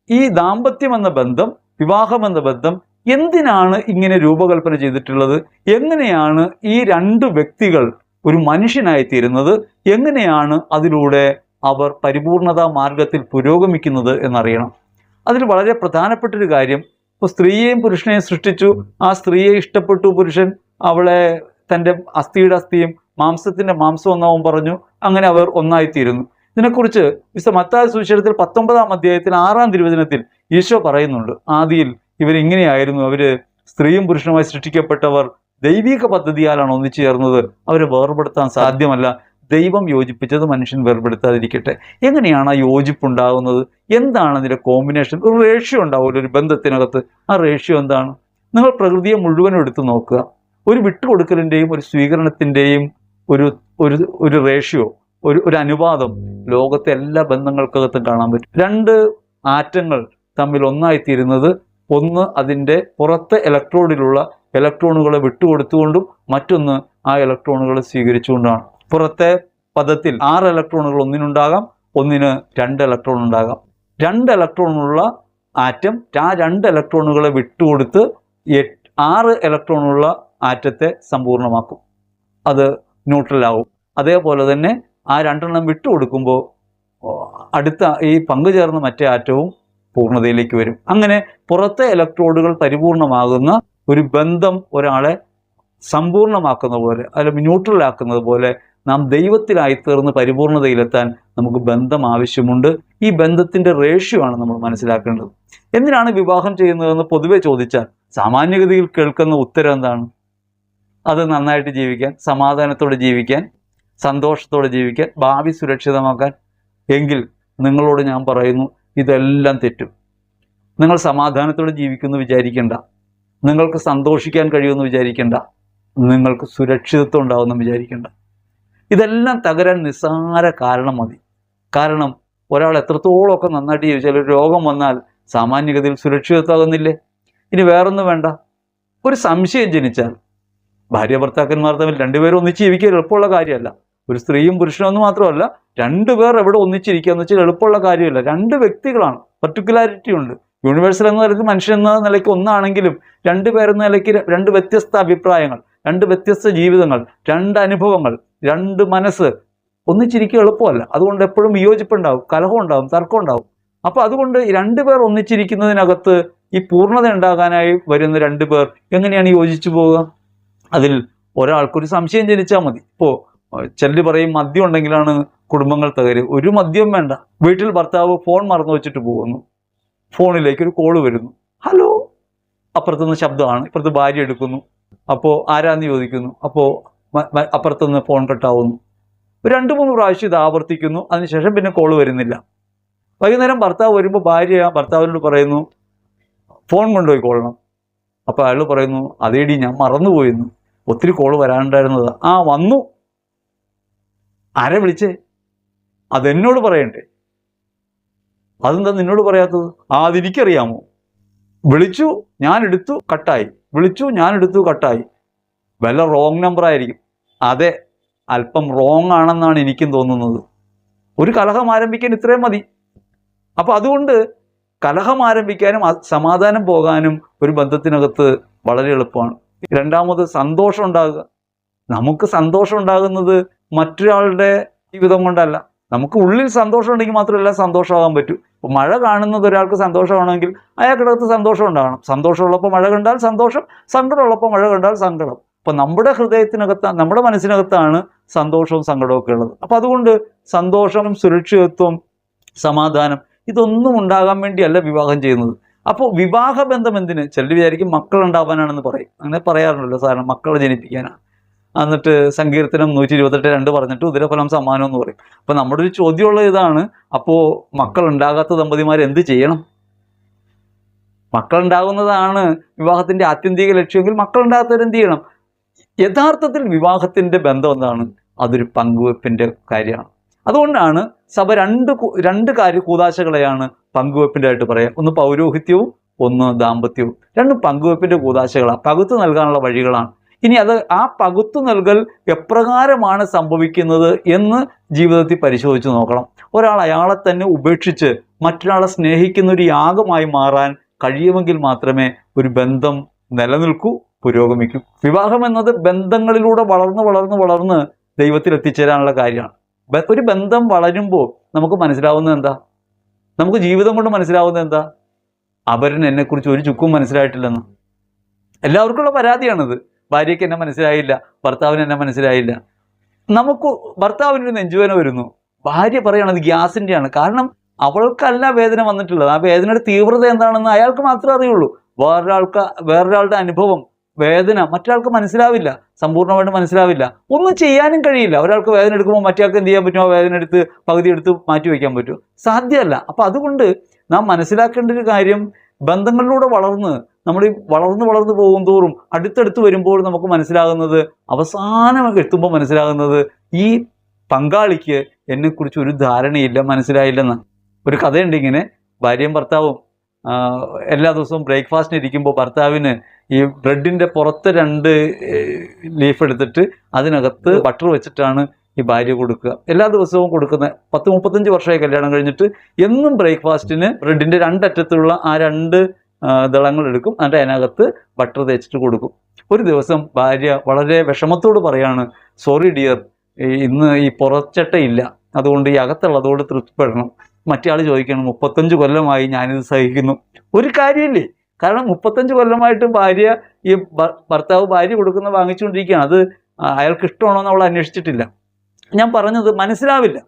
Speaker 1: ഈ ദാമ്പത്യം എന്ന ബന്ധം വിവാഹം എന്ന ബന്ധം എന്തിനാണ് ഇങ്ങനെ രൂപകൽപ്പന ചെയ്തിട്ടുള്ളത്? എങ്ങനെയാണ് ഈ രണ്ട് വ്യക്തികൾ ഒരു മനുഷ്യനായി തീരുന്നത് എങ്ങനെയാണ് അതിലൂടെ അവർ പരിപൂർണതാ മാർഗത്തിൽ പുരോഗമിക്കുന്നത് എന്നറിയണം. അതിൽ വളരെ പ്രധാനപ്പെട്ടൊരു കാര്യം ഇപ്പോൾ സ്ത്രീയെയും പുരുഷനെയും സൃഷ്ടിച്ചു. ആ സ്ത്രീയെ ഇഷ്ടപ്പെട്ടു പുരുഷൻ. അവളെ തന്റെ അസ്ഥിയുടെ അസ്ഥിയും മാംസത്തിന്റെ മാംസം ഒന്നാവും പറഞ്ഞു. അങ്ങനെ അവർ ഒന്നായിത്തീരുന്നു. ഇതിനെക്കുറിച്ച് വിശ്വ മത്തായ സുവിശേഷത്തിൽ പത്തൊമ്പതാം അധ്യായത്തിൽ ആറാം തിരുവചനത്തിൽ ഈശോ പറയുന്നുണ്ട്. ആദിയിൽ ഇവരിങ്ങനെയായിരുന്നു. അവർ സ്ത്രീയും പുരുഷനുമായി സൃഷ്ടിക്കപ്പെട്ടവർ ദൈവിക പദ്ധതിയാലാണ് ഒന്നിച്ചു ചേർന്നത്. അവരെ വേർപെടുത്താൻ സാധ്യമല്ല. ദൈവം യോജിപ്പിച്ചത് മനുഷ്യൻ വേർപെടുത്താതിരിക്കട്ടെ. എങ്ങനെയാണ് ആ യോജിപ്പുണ്ടാകുന്നത്? എന്താണ് അതിന്റെ കോമ്പിനേഷൻ ഒരു റേഷ്യോ ഉണ്ടാവുമല്ലോ ഒരു ബന്ധത്തിനകത്ത്. ആ റേഷ്യോ എന്താണ്? നിങ്ങൾ പ്രകൃതിയെ മുഴുവൻ എടുത്തു നോക്കുക. ഒരു വിട്ടുകൊടുക്കലിന്റെയും ഒരു സ്വീകരണത്തിന്റെയും ഒരു ഒരു ഒരു റേഷ്യോ ഒരു ഒരു അനുപാതം ലോകത്തെ എല്ലാ ബന്ധങ്ങൾക്കകത്തും കാണാൻ പറ്റും. രണ്ട് ആറ്റങ്ങൾ തമ്മിൽ ഒന്നായിത്തീരുന്നത് ഒന്ന് അതിന്റെ പുറത്തെ ഇലക്ട്രോണിലുള്ള ഇലക്ട്രോണുകളെ വിട്ടുകൊടുത്തുകൊണ്ടും മറ്റൊന്ന് ആ ഇലക്ട്രോണുകളെ സ്വീകരിച്ചുകൊണ്ടാണ്. പുറത്തെ പദത്തിൽ ആറ് ഇലക്ട്രോണുകൾ ഒന്നിനുണ്ടാകാം ഒന്നിന് രണ്ട് ഇലക്ട്രോൺ ഉണ്ടാകാം. രണ്ട് ഇലക്ട്രോണുള്ള ആറ്റം ആ രണ്ട് ഇലക്ട്രോണുകളെ വിട്ടുകൊടുത്ത് ആറ് ഇലക്ട്രോണുള്ള ആറ്റത്തെ സമ്പൂർണമാക്കും. അത് ന്യൂട്രലാവും അതേപോലെ തന്നെ ആ രണ്ടെണ്ണം വിട്ടുകൊടുക്കുമ്പോൾ അടുത്ത ഈ പങ്കുചേർന്ന മറ്റേ ആറ്റവും പൂർണതയിലേക്ക് വരും. അങ്ങനെ പുറത്തെ ഇലക്ട്രോഡുകൾ പരിപൂർണമാകുന്ന ഒരു ബന്ധം ഒരാളെ സമ്പൂർണമാക്കുന്ന പോലെ അല്ലെങ്കിൽ ന്യൂട്രലാക്കുന്നത് പോലെ നാം ദൈവത്തിലായി തീർന്ന് പരിപൂർണതയിലെത്താൻ നമുക്ക് ബന്ധം ആവശ്യമുണ്ട്. ഈ ബന്ധത്തിന്റെ റേഷ്യോ ആണ് നമ്മൾ മനസ്സിലാക്കേണ്ടത്. എന്തിനാണ് വിവാഹം ചെയ്യുന്നതെന്ന് പൊതുവെ ചോദിച്ചാൽ സാമാന്യഗതിയിൽ കേൾക്കുന്ന ഉത്തരം എന്താണ്? അത് നന്നായിട്ട് ജീവിക്കാൻ സമാധാനത്തോടെ ജീവിക്കാൻ സന്തോഷത്തോടെ ജീവിക്കാൻ ഭാവി സുരക്ഷിതമാക്കാൻ. എങ്കിൽ നിങ്ങളോട് ഞാൻ പറയുന്നു ഇതെല്ലാം തെറ്റും. നിങ്ങൾ സമാധാനത്തോടെ ജീവിക്കുന്നു വിചാരിക്കേണ്ട. നിങ്ങൾക്ക് സന്തോഷിക്കാൻ കഴിയുമെന്ന് വിചാരിക്കേണ്ട. നിങ്ങൾക്ക് സുരക്ഷിതത്വം ഉണ്ടാവുമെന്ന് വിചാരിക്കേണ്ട. ഇതെല്ലാം തകരാൻ നിസ്സാര കാരണം മതി. കാരണം ഒരാൾ എത്രത്തോളമൊക്കെ നന്നായിട്ട് ജീവിച്ചാൽ ഒരു രോഗം വന്നാൽ സാമാന്യഗതിയിൽ സുരക്ഷിതത്വമാകുന്നില്ലേ? ഇനി വേറൊന്നും വേണ്ട. ഒരു സംശയം ജനിച്ചാൽ. ഭാര്യ ഭർത്താക്കന്മാർ തമ്മിൽ രണ്ടുപേരും ഒന്നിച്ച് ജീവിക്കുക എളുപ്പമുള്ള കാര്യമല്ല. ഒരു സ്ത്രീയും പുരുഷനും എന്ന് മാത്രമല്ല രണ്ടുപേർ എവിടെ ഒന്നിച്ചിരിക്കുക എന്ന് വെച്ചാൽ എളുപ്പമുള്ള കാര്യമില്ല. രണ്ട് വ്യക്തികളാണ്. പർട്ടിക്കുലാരിറ്റി ഉണ്ട്. യൂണിവേഴ്സൽ എന്ന നിലയ്ക്ക് മനുഷ്യൻ എന്ന നിലയ്ക്ക് ഒന്നാണെങ്കിലും രണ്ട് പേരെന്ന നിലയ്ക്ക് രണ്ട് വ്യത്യസ്ത അഭിപ്രായങ്ങൾ രണ്ട് വ്യത്യസ്ത ജീവിതങ്ങൾ രണ്ട് അനുഭവങ്ങൾ. രണ്ട് മനസ്സ് ഒന്നിച്ചിരിക്കുക എളുപ്പമല്ല. അതുകൊണ്ട് എപ്പോഴും വിയോജിപ്പുണ്ടാവും കലഹം ഉണ്ടാവും തർക്കം ഉണ്ടാവും അപ്പോൾ അതുകൊണ്ട് രണ്ടുപേർ ഒന്നിച്ചിരിക്കുന്നതിനകത്ത് ഈ പൂർണത ഉണ്ടാകാനായി വരുന്ന രണ്ടു പേർ എങ്ങനെയാണ് യോജിച്ചു പോവുക? അതിൽ ഒരാൾക്കൊരു സംശയം ജനിച്ചാൽ മതി. ഇപ്പോൾ ചെല്ലു പറയും മദ്യം ഉണ്ടെങ്കിലാണ് കുടുംബങ്ങൾ തകരുക ഒരു മദ്യം വേണ്ട. വീട്ടിൽ ഭർത്താവ് ഫോൺ മറന്നു വെച്ചിട്ട് പോകുന്നു. ഫോണിലേക്ക് ഒരു കോൾ വരുന്നു. ഹലോ. അപ്പുറത്തുനിന്ന് ശബ്ദമാണ്. ഇപ്പുറത്ത് ഭാര്യ എടുക്കുന്നു. അപ്പോൾ ആരാന്ന് ചോദിക്കുന്നു. അപ്പോൾ അപ്പുറത്തുനിന്ന് ഫോൺ കട്ടാവുന്നു രണ്ടു മൂന്ന് പ്രാവശ്യം ഇത് ആവർത്തിക്കുന്നു. അതിനുശേഷം പിന്നെ കോൾ വരുന്നില്ല. വൈകുന്നേരം ഭർത്താവ് വരുമ്പോൾ ഭാര്യ ഭർത്താവിനോട് പറയുന്നു ഫോൺ കൊണ്ടുപോയി കൊള്ളണം അപ്പോൾ അയാൾ പറയുന്നു അതേടി ഞാൻ മറന്നുപോയിരുന്നു ഒത്തിരി കോൾ വരാനുണ്ടായിരുന്നത്. ആ വന്നു. ആരെ വിളിച്ചേ? അതെന്നോട് പറയണ്ടേ? അതെന്താ നിന്നോട് പറയാത്തത്? ആ അതെനിക്കറിയാമോ വിളിച്ചു ഞാൻ എടുത്തു കട്ടായി വിളിച്ചു ഞാൻ എടുത്തു കട്ടായി വല്ല റോങ് നമ്പർ ആയിരിക്കും. അതെ അല്പം റോങ് ആണെന്നാണ് എനിക്കും തോന്നുന്നത്. ഒരു കലഹം ആരംഭിക്കാൻ ഇത്രയും മതി. അപ്പോൾ അതുകൊണ്ട് കലഹം ആരംഭിക്കാനും സമാധാനം പോകാനും ഒരു ബന്ധത്തിനകത്ത് വളരെ എളുപ്പമാണ്. രണ്ടാമത് സന്തോഷം ഉണ്ടാകുക. നമുക്ക് സന്തോഷം ഉണ്ടാകുന്നത് മറ്റൊരാളുടെ ജീവിതം കൊണ്ടല്ല. നമുക്ക് ഉള്ളിൽ സന്തോഷം ഉണ്ടെങ്കിൽ മാത്രമല്ല സന്തോഷമാകാൻ പറ്റൂ. ഇപ്പൊ മഴ കാണുന്നത് ഒരാൾക്ക് സന്തോഷമാണെങ്കിൽ അയാൾക്കിടത്ത് സന്തോഷം ഉണ്ടാകണം. സന്തോഷമുള്ളപ്പോൾ മഴ കണ്ടാൽ സന്തോഷം സങ്കടമുള്ളപ്പോൾ മഴ കണ്ടാൽ സങ്കടം. അപ്പൊ നമ്മുടെ ഹൃദയത്തിനകത്ത് നമ്മുടെ മനസ്സിനകത്താണ് സന്തോഷവും സങ്കടവും ഒക്കെ ഉള്ളത്. അപ്പൊ അതുകൊണ്ട് സന്തോഷം സുരക്ഷിതത്വം സമാധാനം ഇതൊന്നും ഉണ്ടാകാൻ വേണ്ടിയല്ല വിവാഹം ചെയ്യുന്നത്. അപ്പോൾ വിവാഹ ബന്ധം എന്തിന്? ചിലർ വിചാരിക്കും മക്കൾ ഉണ്ടാവാനാണെന്ന് പറയും. അങ്ങനെ പറയാറുണ്ടല്ലോ സാധാരണ മക്കളെ ജനിപ്പിക്കാനാണ്. എന്നിട്ട് സങ്കീർത്തനം നൂറ്റി ഇരുപത്തെട്ട് രണ്ട് പറഞ്ഞിട്ട് ഉദരഫലം സമ്മാനം എന്ന് പറയും. അപ്പൊ നമ്മുടെ ഒരു ചോദ്യമുള്ള ഇതാണ്. അപ്പോൾ മക്കൾ ഉണ്ടാകാത്ത ദമ്പതിമാർ എന്ത് ചെയ്യണം? മക്കൾ ഉണ്ടാകുന്നതാണ് വിവാഹത്തിന്റെ ആത്യന്തിക ലക്ഷ്യമെങ്കിൽ എന്ത് ചെയ്യണം? യഥാർത്ഥത്തിൽ വിവാഹത്തിന്റെ ബന്ധം എന്താണ്? അതൊരു പങ്കുവെപ്പിന്റെ കാര്യമാണ്. അതുകൊണ്ടാണ് സഭ രണ്ട് രണ്ട് കാര്യ കൂതാശകളെയാണ് പങ്കുവെപ്പിന്റെ ആയിട്ട് പറയാം. ഒന്ന് പൗരോഹിത്യവും ഒന്ന് ദാമ്പത്യവും. രണ്ടും പങ്കുവെപ്പിന്റെ കൂതാശകളാണ് പകുത്തു നൽകാനുള്ള വഴികളാണ്. ഇനി അത് ആ പകുത്തു നൽകൽ എപ്രകാരമാണ് സംഭവിക്കുന്നത് എന്ന് ജീവിതത്തിൽ പരിശോധിച്ച് നോക്കണം. ഒരാൾ അയാളെ തന്നെ ഉപേക്ഷിച്ച് മറ്റൊരാളെ സ്നേഹിക്കുന്ന ഒരു യാഗമായി മാറാൻ കഴിയുമെങ്കിൽ മാത്രമേ ഒരു ബന്ധം നിലനിൽക്കൂ. പുരോഗമിക്കൂ. വിവാഹം എന്നത് ബന്ധങ്ങളിലൂടെ വളർന്ന് വളർന്ന് വളർന്ന് ദൈവത്തിൽ എത്തിച്ചേരാനുള്ള കാര്യമാണ്. ഒരു ബന്ധം വളരുമ്പോൾ നമുക്ക് മനസ്സിലാവുന്നത് എന്താ? നമുക്ക് ജീവിതം കൊണ്ട് മനസ്സിലാവുന്നത് എന്താ? അവരൻ എന്നെക്കുറിച്ച് ഒരു ചുക്കും മനസ്സിലായിട്ടില്ലെന്ന്. എല്ലാവർക്കുള്ള പരാതിയാണിത്. ഭാര്യയ്ക്ക് എന്നെ മനസ്സിലായില്ല ഭർത്താവിന് എന്നെ മനസ്സിലായില്ല. നമുക്ക് ഭർത്താവിനൊരു നെഞ്ചുവേന വരുന്നു. ഭാര്യ പറയുകയാണത് ഗ്യാസിന്റെയാണ് കാരണം അവൾക്കല്ല വേദന വന്നിട്ടുള്ളത്. ആ വേദനയുടെ തീവ്രത എന്താണെന്ന് അയാൾക്ക് മാത്രമേ അറിയുള്ളൂ. വേറൊരാൾക്ക് വേറൊരാളുടെ അനുഭവം വേദന മറ്റൊരാൾക്ക് മനസ്സിലാവില്ല സമ്പൂർണമായിട്ട് മനസ്സിലാവില്ല. ഒന്നും ചെയ്യാനും കഴിയില്ല. ഒരാൾക്ക് വേദന എടുക്കുമ്പോൾ മറ്റേയാൾക്ക് എന്ത് ചെയ്യാൻ പറ്റുമോ? വേദന എടുത്ത് പകുതി എടുത്ത് മാറ്റി വയ്ക്കാൻ പറ്റുമോ സാധ്യമല്ല. അപ്പം അതുകൊണ്ട് നാം മനസ്സിലാക്കേണ്ട ഒരു കാര്യം ബന്ധങ്ങളിലൂടെ വളർന്ന് നമ്മൾ ഈ വളർന്ന് വളർന്ന് പോകും തോറും അടുത്തടുത്ത് വരുമ്പോൾ നമുക്ക് മനസ്സിലാകുന്നത് അവസാനം എത്തുമ്പോൾ മനസ്സിലാകുന്നത് ഈ പങ്കാളിക്ക് എന്നെക്കുറിച്ച് ഒരു ധാരണയില്ല മനസ്സിലായില്ലെന്ന് ഒരു കഥയുണ്ട് ഇങ്ങനെ. ഭാര്യയും ഭർത്താവും എല്ലാ ദിവസവും ബ്രേക്ക്ഫാസ്റ്റിന് ഇരിക്കുമ്പോൾ ഭർത്താവിന് ഈ ബ്രെഡിന്റെ പുറത്ത് രണ്ട് ലീഫ് എടുത്തിട്ട് അതിനകത്ത് ബട്ടർ വെച്ചിട്ടാണ് ഈ ഭാര്യ കൊടുക്കുക. എല്ലാ ദിവസവും കൊടുക്കുന്ന പത്ത് മുപ്പത്തഞ്ച് വർഷമായി കല്യാണം കഴിഞ്ഞിട്ട് എന്നും ബ്രേക്ക്ഫാസ്റ്റിന് ബ്രെഡിന്റെ രണ്ടറ്റത്തുള്ള ആ രണ്ട് ദളങ്ങൾ എടുക്കും. അതിന്റെ അതിനകത്ത് ബട്ടർ തേച്ചിട്ട് കൊടുക്കും. ഒരു ദിവസം ഭാര്യ വളരെ വിഷമത്തോട് പറയാണ് സോറി ഡിയർ ഇന്ന് ഈ പുറച്ചട്ടയില്ല. അതുകൊണ്ട് ഈ അകത്തുള്ളതോട് തൃപ്തിപ്പെടണം. മറ്റേ ചോദിക്കണം മുപ്പത്തഞ്ച് കൊല്ലമായി ഞാനിത് സഹിക്കുന്നു. ഒരു കാര്യമില്ലേ? കാരണം മുപ്പത്തഞ്ച് കൊല്ലമായിട്ട് ഭാര്യ ഈ ഭർത്താവ് ഭാര്യ കൊടുക്കുന്ന വാങ്ങിച്ചുകൊണ്ടിരിക്കുകയാണ്. അത് അയാൾക്ക് ഇഷ്ടമാണോ എന്ന് അവൾ അന്വേഷിച്ചിട്ടില്ല. ഞാൻ പറഞ്ഞത് മനസ്സിലാവില്ല.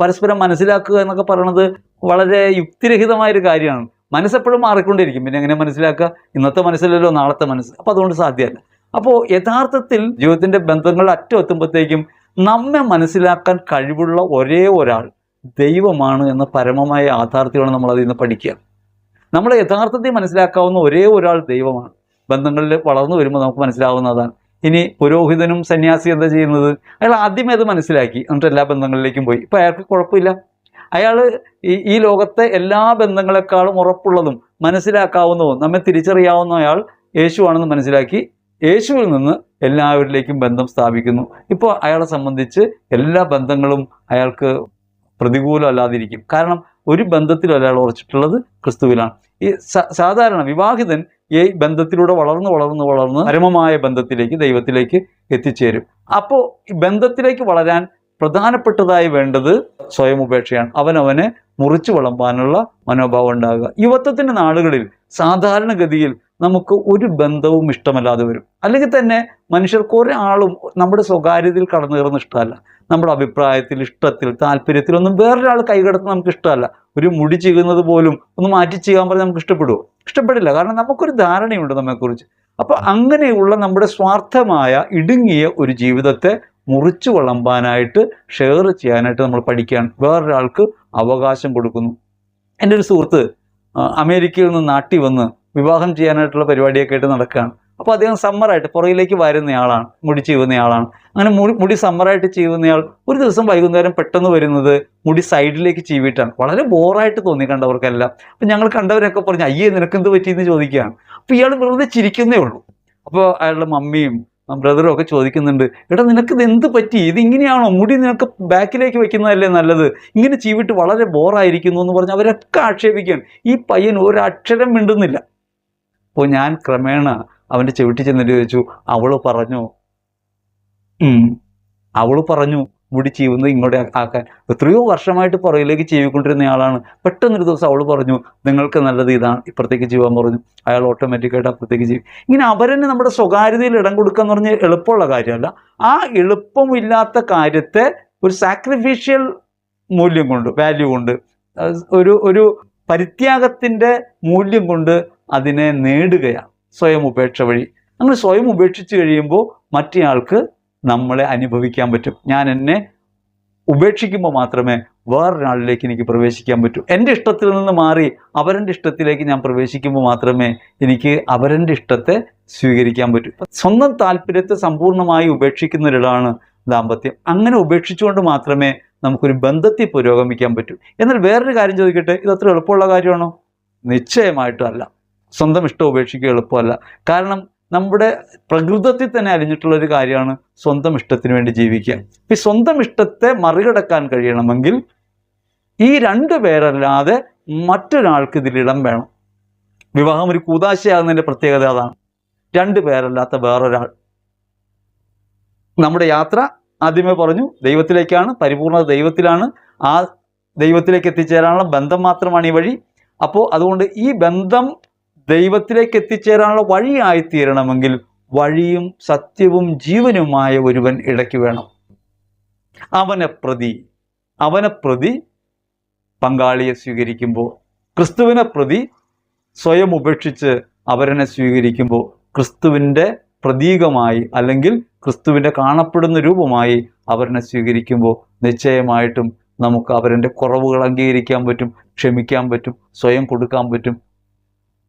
Speaker 1: പരസ്പരം മനസ്സിലാക്കുക എന്നൊക്കെ പറയണത് വളരെ യുക്തിരഹിതമായൊരു കാര്യമാണ്. മനസ്സെപ്പോഴും മാറിക്കൊണ്ടിരിക്കും. പിന്നെ എങ്ങനെ മനസ്സിലാക്കുക? ഇന്നത്തെ മനസ്സിലല്ലോ നാളത്തെ മനസ്സ്. അപ്പോൾ അതുകൊണ്ട് സാധ്യമല്ല. അപ്പോൾ യഥാർത്ഥത്തിൽ ജീവിതത്തിന്റെ ബന്ധങ്ങൾ അറ്റം എത്തുമ്പോഴത്തേക്കും നമ്മെ മനസ്സിലാക്കാൻ കഴിവുള്ള ഒരേ ഒരാൾ ദൈവമാണ് എന്ന പരമമായ യാഥാർത്ഥ്യമാണ് നമ്മൾ അതിൽ നിന്ന് പഠിക്കുക. നമ്മൾ യഥാർത്ഥത്തിൽ മനസ്സിലാക്കാവുന്ന ഒരേ ഒരാൾ ദൈവമാണ്. ബന്ധങ്ങളിൽ വളർന്നു വരുമ്പോൾ നമുക്ക് മനസ്സിലാവുന്നതാണ്. ഇനി പുരോഹിതനും സന്യാസി എന്താ ചെയ്യുന്നത്? അയാൾ ആദ്യമേ അത് മനസ്സിലാക്കി. എന്നിട്ട് എല്ലാ ബന്ധങ്ങളിലേക്കും പോയി. ഇപ്പം അയാൾക്ക് കുഴപ്പമില്ല. അയാൾ ഈ ഈ ലോകത്തെ എല്ലാ ബന്ധങ്ങളെക്കാളും ഉറപ്പുള്ളതും മനസ്സിലാക്കാവുന്നതും നമ്മെ തിരിച്ചറിയാവുന്ന അയാൾ യേശുവാണെന്ന് മനസ്സിലാക്കി യേശുവിൽ നിന്ന് എല്ലാവരിലേക്കും ബന്ധം സ്ഥാപിക്കുന്നു. ഇപ്പോൾ അയാളെ സംബന്ധിച്ച് എല്ലാ ബന്ധങ്ങളും അയാൾക്ക് പ്രതികൂലമല്ലാതിരിക്കും. കാരണം ഒരു ബന്ധത്തിൽ ഒരാൾ ഉറച്ചിട്ടുള്ളത് ക്രിസ്തുവിലാണ്. ഈ സാധാരണ വിവാഹിതൻ ഈ ബന്ധത്തിലൂടെ വളർന്ന് വളർന്ന് വളർന്ന് പരമമായ ബന്ധത്തിലേക്ക് ദൈവത്തിലേക്ക് എത്തിച്ചേരും. അപ്പോൾ ഈ ബന്ധത്തിലേക്ക് വളരാൻ പ്രധാനപ്പെട്ടതായി വേണ്ടത് സ്വയം ഉപേക്ഷയാണ്. അവനവനെ മുറിച്ചു വളമ്പാനുള്ള മനോഭാവം ഉണ്ടാകുക. യുവത്വത്തിന്റെ നാളുകളിൽ സാധാരണഗതിയിൽ നമുക്ക് ഒരു ബന്ധവും ഇഷ്ടമല്ലാതെ വരും. അല്ലെങ്കിൽ തന്നെ മനുഷ്യർക്ക് ഒരാളും നമ്മുടെ സ്വകാര്യതയിൽ കടന്നു കയറുന്ന ഇഷ്ടമല്ല. നമ്മുടെ അഭിപ്രായത്തിൽ ഇഷ്ടത്തിൽ താല്പര്യത്തിലൊന്നും വേറൊരാൾ കൈകടത്ത് നമുക്ക് ഇഷ്ടമല്ല. ഒരു മുടി ചെയ്യുന്നത് പോലും ഒന്ന് മാറ്റി ചെയ്യാൻ പറഞ്ഞാൽ നമുക്ക് ഇഷ്ടപ്പെടുമോ ഇഷ്ടപ്പെടില്ല. കാരണം നമുക്കൊരു ധാരണയുണ്ട് നമ്മെക്കുറിച്ച്. അപ്പോൾ അങ്ങനെയുള്ള നമ്മുടെ സ്വാർത്ഥമായ ഇടുങ്ങിയ ഒരു ജീവിതത്തെ മുറിച്ചു വിളമ്പാനായിട്ട് ഷെയർ ചെയ്യാനായിട്ട് നമ്മൾ പഠിക്കുകയാണ് വേറൊരാൾക്ക് അവകാശം കൊടുക്കുന്നു. എന്റെ ഒരു സുഹൃത്ത് അമേരിക്കയിൽ നിന്ന് നാട്ടി വന്ന് വിവാഹം ചെയ്യാനായിട്ടുള്ള പരിപാടിയൊക്കെ ആയിട്ട് നടക്കുകയാണ്. അപ്പോൾ അദ്ദേഹം സമ്മറായിട്ട് പുറകിലേക്ക് വരുന്നയാളാണ് മുടി ചെയ്യുന്നയാളാണ് അങ്ങനെ മുടി മുടി സമ്മറായിട്ട് ചെയ്യുന്നയാൾ ഒരു ദിവസം വൈകുന്നേരം പെട്ടെന്ന് വരുന്നത് മുടി സൈഡിലേക്ക് ചീവിട്ടാണ് വളരെ ബോറായിട്ട് തോന്നി കണ്ടവർക്കെല്ലാം. അപ്പം ഞങ്ങൾ കണ്ടവരൊക്കെ പറഞ്ഞു അയ്യേ നിനക്കെന്ത് പറ്റിയെന്ന് ചോദിക്കുകയാണ്. അപ്പോൾ ഇയാൾ വെറുതെ ചിരിക്കുന്നേ ഉള്ളൂ. അപ്പോൾ അയാളുടെ മമ്മിയും ബ്രദറും ഒക്കെ ചോദിക്കുന്നുണ്ട് എടാ നിനക്ക് ഇത് എന്ത് പറ്റി? ഇത് ഇങ്ങനെയാണോ മുടി നിനക്ക് ബാക്കിലേക്ക് വെക്കുന്നതല്ലേ നല്ലത്? ഇങ്ങനെ ചീവിട്ട് വളരെ ബോറായിരിക്കുന്നു എന്ന് പറഞ്ഞ് അവരൊക്കെ ആക്ഷേപിക്കുകയാണ്. ഈ പയ്യൻ ഒരക്ഷരം മിണ്ടുന്നില്ല. അപ്പോൾ ഞാൻ ക്രമേണ അവന്റെ ചെവിട്ടി ചെന്നിട്ട് ചോദിച്ചു അവൾ പറഞ്ഞു അവൾ പറഞ്ഞു മുടി ചീവുന്നത് ഇങ്ങോട്ട് ആക്കാൻ. എത്രയോ വർഷമായിട്ട് പുറകിലേക്ക് ചീവിക്കൊണ്ടിരുന്ന ആളാണ്. പെട്ടെന്നൊരു ദിവസം അവൾ പറഞ്ഞു നിങ്ങൾക്ക് നല്ലത് ഇതാണ് ഇപ്പുറത്തേക്ക് ജീവാൻ പറഞ്ഞു. അയാൾ ഓട്ടോമാറ്റിക്കായിട്ട് അപ്പുറത്തേക്ക് ജീവി ഇങ്ങനെ അവരെന്നെ നമ്മുടെ സ്വകാര്യതയിൽ ഇടം കൊടുക്കുക എന്ന് പറഞ്ഞാൽ എളുപ്പമുള്ള കാര്യമല്ല. ആ എളുപ്പമില്ലാത്ത കാര്യത്തെ ഒരു സാക്രിഫിഷ്യൽ മൂല്യം കൊണ്ട് വാല്യൂ കൊണ്ട് ഒരു ഒരു പരിത്യാഗത്തിന്റെ മൂല്യം കൊണ്ട് അതിനെ നേടുകയാണ്. സ്വയം ഉപേക്ഷ വഴി. അങ്ങനെ സ്വയം ഉപേക്ഷിച്ച് കഴിയുമ്പോൾ മറ്റേയാൾക്ക് നമ്മളെ അനുഭവിക്കാൻ പറ്റും. ഞാൻ എന്നെ ഉപേക്ഷിക്കുമ്പോൾ മാത്രമേ വേറൊരാളിലേക്ക് എനിക്ക് പ്രവേശിക്കാൻ പറ്റൂ. എന്റെ ഇഷ്ടത്തിൽ നിന്ന് മാറി അവരന്റെ ഇഷ്ടത്തിലേക്ക് ഞാൻ പ്രവേശിക്കുമ്പോൾ മാത്രമേ എനിക്ക് അവരന്റെ ഇഷ്ടത്തെ സ്വീകരിക്കാൻ പറ്റൂ. സ്വന്തം താല്പര്യത്തെ സമ്പൂർണമായി ഉപേക്ഷിക്കുന്ന ഒരിടാണ് ദാമ്പത്യം. അങ്ങനെ ഉപേക്ഷിച്ചുകൊണ്ട് മാത്രമേ നമുക്കൊരു ബന്ധത്തിൽ പുരോഗമിക്കാൻ പറ്റൂ. എന്നാൽ വേറൊരു കാര്യം ചോദിക്കട്ടെ? ഇത് അത്ര എളുപ്പമുള്ള കാര്യമാണോ? നിശ്ചയമായിട്ടും അല്ല. സ്വന്തം ഇഷ്ടം ഉപേക്ഷിക്കുക എളുപ്പമല്ല. കാരണം നമ്മുടെ പ്രകൃതത്തിൽ തന്നെ അലിഞ്ഞിട്ടുള്ള ഒരു കാര്യമാണ് സ്വന്തം ഇഷ്ടത്തിന് വേണ്ടി ജീവിക്കുക. ഈ സ്വന്തം ഇഷ്ടത്തെ മറികടക്കാൻ കഴിയണമെങ്കിൽ ഈ രണ്ട് പേരല്ലാതെ മറ്റൊരാൾക്ക് ഇതിൽ ഇടം വേണം. വിവാഹം ഒരു കൂതാശയാകുന്നതിന്റെ പ്രത്യേകത അതാണ്. രണ്ട് പേരല്ലാത്ത വേറൊരാൾ. നമ്മുടെ യാത്ര ആദ്യമേ പറഞ്ഞു ദൈവത്തിലേക്കാണ് പരിപൂർണത ദൈവത്തിലാണ്. ആ ദൈവത്തിലേക്ക് എത്തിച്ചേരാനുള്ള ബന്ധം മാത്രമാണ് ഈ വഴി. അപ്പോൾ അതുകൊണ്ട് ഈ ബന്ധം ദൈവത്തിലേക്ക് എത്തിച്ചേരാനുള്ള വഴിയായി തീരണമെങ്കിൽ വഴിയും സത്യവും ജീവനുമായ ഒരുവൻ ഇടയ്ക്ക് വേണം. അവനെ പ്രതി അവനെ പ്രതി പങ്കാളിയെ സ്വീകരിക്കുമ്പോൾ ക്രിസ്തുവിനെ പ്രതി സ്വയം ഉപേക്ഷിച്ച് അവരനെ സ്വീകരിക്കുമ്പോൾ ക്രിസ്തുവിന്റെ പ്രതീകമായി അല്ലെങ്കിൽ ക്രിസ്തുവിന്റെ കാണപ്പെടുന്ന രൂപമായി അവരനെ സ്വീകരിക്കുമ്പോൾ നിശ്ചയമായിട്ടും നമുക്ക് അവരന്റെ കുറവുകൾ അംഗീകരിക്കാൻ പറ്റും ക്ഷമിക്കാൻ പറ്റും സ്വയം കൊടുക്കാൻ പറ്റും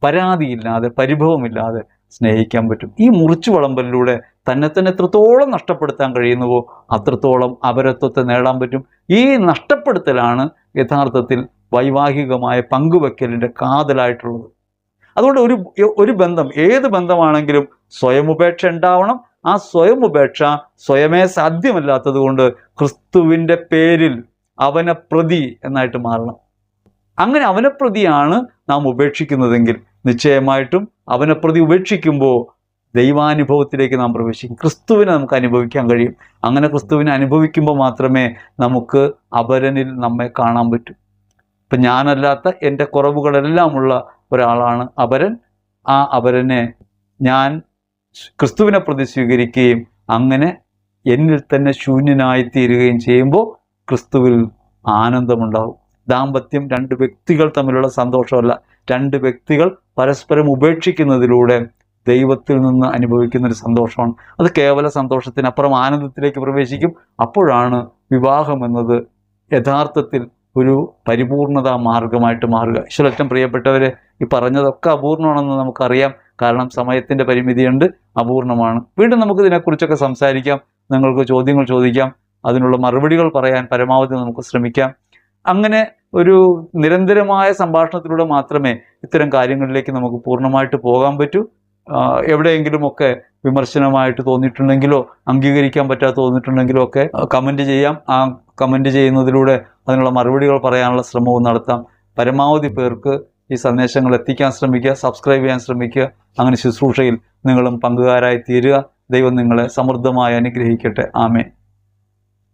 Speaker 1: പരാതിയില്ലാതെ പരിഭവമില്ലാതെ സ്നേഹിക്കാൻ പറ്റും. ഈ മുറിച്ചു വളമ്പലിലൂടെ തന്നെ തന്നെ എത്രത്തോളം നഷ്ടപ്പെടുത്താൻ കഴിയുന്നുവോ അത്രത്തോളം അപരത്വത്തെ നേടാൻ പറ്റും. ഈ നഷ്ടപ്പെടുത്തലാണ് യഥാർത്ഥത്തിൽ വൈവാഹികമായ പങ്കുവെക്കലിന്റെ കാതലായിട്ടുള്ളത്. അതുകൊണ്ട് ഒരു ഒരു ബന്ധം ഏത് ബന്ധമാണെങ്കിലും സ്വയം ഉപേക്ഷ ഉണ്ടാവണം. ആ സ്വയം ഉപേക്ഷ സ്വയമേ സാധ്യമല്ലാത്തത് കൊണ്ട് ക്രിസ്തുവിന്റെ പേരിൽ അവനെ പ്രതി എന്നായിട്ട് മാറണം. അങ്ങനെ അവനെ പ്രതിയാണ് നാം ഉപേക്ഷിക്കുന്നതെങ്കിൽ നിശ്ചയമായിട്ടും അവനെ പ്രതി ഉപേക്ഷിക്കുമ്പോൾ ദൈവാനുഭവത്തിലേക്ക് നാം പ്രവേശിക്കും. ക്രിസ്തുവിനെ നമുക്ക് അനുഭവിക്കാൻ കഴിയും. അങ്ങനെ ക്രിസ്തുവിനെ അനുഭവിക്കുമ്പോൾ മാത്രമേ നമുക്ക് അപരനിൽ നമ്മെ കാണാൻ പറ്റൂ. ഇപ്പം ഞാനല്ലാത്ത എന്റെ കുറവുകളെല്ലാം ഉള്ള ഒരാളാണ് അപരൻ. ആ അപരനെ ഞാൻ ക്രിസ്തുവിനെ പ്രതി സ്വീകരിക്കുകയും അങ്ങനെ എന്നിൽ തന്നെ ശൂന്യനായി തീരുകയും ചെയ്യുമ്പോൾ ക്രിസ്തുവിൽ ആനന്ദമുണ്ടാവും. ദാമ്പത്യം രണ്ട് വ്യക്തികൾ തമ്മിലുള്ള സന്തോഷമല്ല. രണ്ട് വ്യക്തികൾ പരസ്പരം ഉപേക്ഷിക്കുന്നതിലൂടെ ദൈവത്തിൽ നിന്ന് അനുഭവിക്കുന്ന ഒരു സന്തോഷമാണ്. അത് കേവല സന്തോഷത്തിനപ്പുറം ആനന്ദത്തിലേക്ക് പ്രവേശിക്കും. അപ്പോഴാണ് വിവാഹം എന്നത് യഥാർത്ഥത്തിൽ ഒരു പരിപൂർണത മാർഗമായിട്ട് മാറുക. ഈശ്വരറ്റം പ്രിയപ്പെട്ടവരെ ഈ പറഞ്ഞതൊക്കെ അപൂർണമാണെന്ന് നമുക്കറിയാം. കാരണം സമയത്തിന്റെ പരിമിതിയുണ്ട് അപൂർണമാണ്. വീണ്ടും നമുക്ക് ഇതിനെക്കുറിച്ചൊക്കെ സംസാരിക്കാം. നിങ്ങൾക്ക് ചോദ്യങ്ങൾ ചോദിക്കാം. അതിനുള്ള മറുപടികൾ പറയാൻ പരമാവധി നമുക്ക് ശ്രമിക്കാം. അങ്ങനെ ഒരു നിരന്തരമായ സംഭാഷണത്തിലൂടെ മാത്രമേ ഇത്തരം കാര്യങ്ങളിലേക്ക് നമുക്ക് പൂർണമായിട്ട് പോകാൻ പറ്റൂ. എവിടെയെങ്കിലുമൊക്കെ വിമർശനമായിട്ട് തോന്നിയിട്ടുണ്ടെങ്കിലോ അംഗീകരിക്കാൻ പറ്റാതെ തോന്നിയിട്ടുണ്ടെങ്കിലോ ഒക്കെ കമന്റ് ചെയ്യാം. ആ കമന്റ് ചെയ്യുന്നതിലൂടെ അതിനുള്ള മറുപടികൾ പറയാനുള്ള ശ്രമവും നടത്താം. പരമാവധി പേർക്ക് ഈ സന്ദേശങ്ങൾ എത്തിക്കാൻ ശ്രമിക്കുക സബ്സ്ക്രൈബ് ചെയ്യാൻ ശ്രമിക്കുക. അങ്ങനെ ശുശ്രൂഷയിൽ നിങ്ങളും പങ്കുകാരായി തീരുക ദൈവം നിങ്ങളെ സമൃദ്ധമായി അനുഗ്രഹിക്കട്ടെ. ആമേ